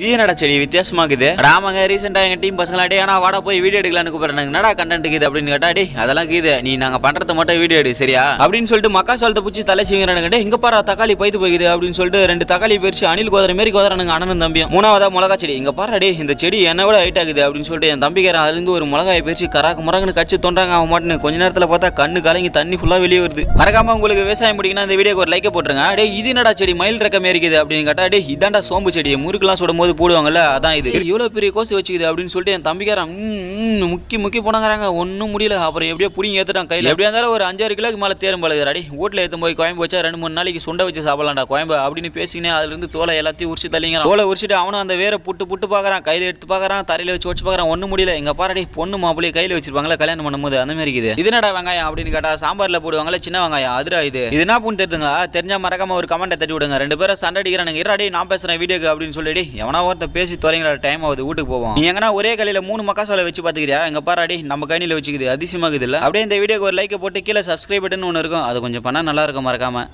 இது என்னடா செடி? வித்தியாசமாக்குது. ராமங்க ரீசெண்டா எங்க டீம் பசங்களா டே ஆனா வாடா போய் வீடியோ எடுக்கலாம்னு கூப்பிடுறாங்க. என்னடா கண்டென்ட் இருக்குது? அப்படின்னு கேட்டா டே அதெல்லாம் கீது. நீ நாங்க பண்றத மட்டும் வீடியோ எடு சரியா? அப்படின்னு சொல்லிட்டு மக்கா சொல்றத பிடிச்சி தலை டே இங்க பாரு தக்காளி பைத்து போகுது அப்படின்னு சொல்லிட்டு ரெண்டு தக்காளி பறிச்சு அணில் கோதற மாரி கோதறானுங்க அண்ணனும் தம்பியும். மூணாவதா மிளகா செடி. இங்க பாரு டே இந்த செடி என்ன விட ஹைட் ஆகுது. அப்படின்னு சொல்லிட்டு என் தம்பிக்காரன் அதுல இருந்து ஒரு மிளகாயை பறிச்சு கராக்கு முறங்கன்னு கடிச்சு தோன்றாங்க அவன் மாட்டுன்னு. கொஞ்ச நேரத்துல பார்த்தா கண்ணு கலங்கி தண்ணி ஃபுல்லா வெளியே வருது. மறக்காம உங்களுக்கு விவசாயம் பிடிக்குன்னா இந்த வீடியோக்கு ஒரு லைக்கை போட்டுருங்க. டே இது என்னடா செடி? மயில் ரக்கமே இருக்குது அப்படின்னு கேட்டா டே இதாண்டா சோம்பு செடி. முறுக்கெல்லாம் சுடும் போது போடுவாங்கல்ல அதான் இது. இவ்வளோ பெரிய கோசி வச்சுக்குது அப்படின்னு சொல்லிட்டு என் தம்பிக்காரன் முக்கி முக்கி போனாங்கிறாங்க. ஒன்றும் முடியல. அப்புறம் எப்படியோ பிடிங்க ஏற்றுட்டான் கையில். எப்படியா இருந்தாலும் ஒரு அஞ்சாறு கிலோக்கு மேலே தேரும் பழகுறாடி வீட்டில் ஏற்றும் போய் கோயம்பு வச்சா ரெண்டு மூணு நாளைக்கு சுண்டை வச்சு சாப்பிடலாம்டா. கோயம்பு அப்படின்னு பேசிக்கினே அதுல இருந்து தோலை எல்லாத்தையும் உரிச்சு தள்ளிங்கிறான் தோலை உரிச்சிட்டு அவனும் அந்த வேரை புட்டு புட்டு பார்க்குறான். கையில் எடுத்து பார்க்குறான். தரையில வச்சு வச்சு பார்க்குறான். ஒன்றும் முடியல. எங்கள் பாரடி பொண்ணு மாப்பிள்ளையை கையில் வச்சிருப்பாங்களா கல்யாணம் பண்ணும்போது. அந்த மாதிரி இருக்குது. இது என்னடா வெங்காயம் அப்படின்னு கேட்டால் சாம்பார்ல போடுவாங்களே சின்ன வெங்காயம். அதுரா இது. இது என்ன பூன்னு தெரிஞ்சுங்களா? தெரிஞ்சா மறக்காம ஒரு கமெண்ட்டை தட்டி விடுங்க. ரெண்டு பேரும் சண்டை அடிக்கிறானுங்க. இராடி நான் பேசுகிறேன் வீடியோக்கு அப்படின்னு சொல்லிடி எவனா ஒருத்தன் பேசி தொலைங்கிற டைம் ஆகுது வீட்டுக்கு போவோம். நீ எங்கன்னா ஒரே கலையில மூணு மக்கா சோலை வச்சு பாத்துக்கிறியா? எங்க பாராடி நம்ம கைனில வச்சுக்குது அதிசயமாகுது இல்ல? அப்படியே இந்த வீடியோக்கு ஒரு லைக்கை போட்டு கீழே சப்ஸ்கிரைப் பட்டன் ஒன்று இருக்கும். அது கொஞ்சம் பண்ணா நல்லா இருக்கும் மறக்காம.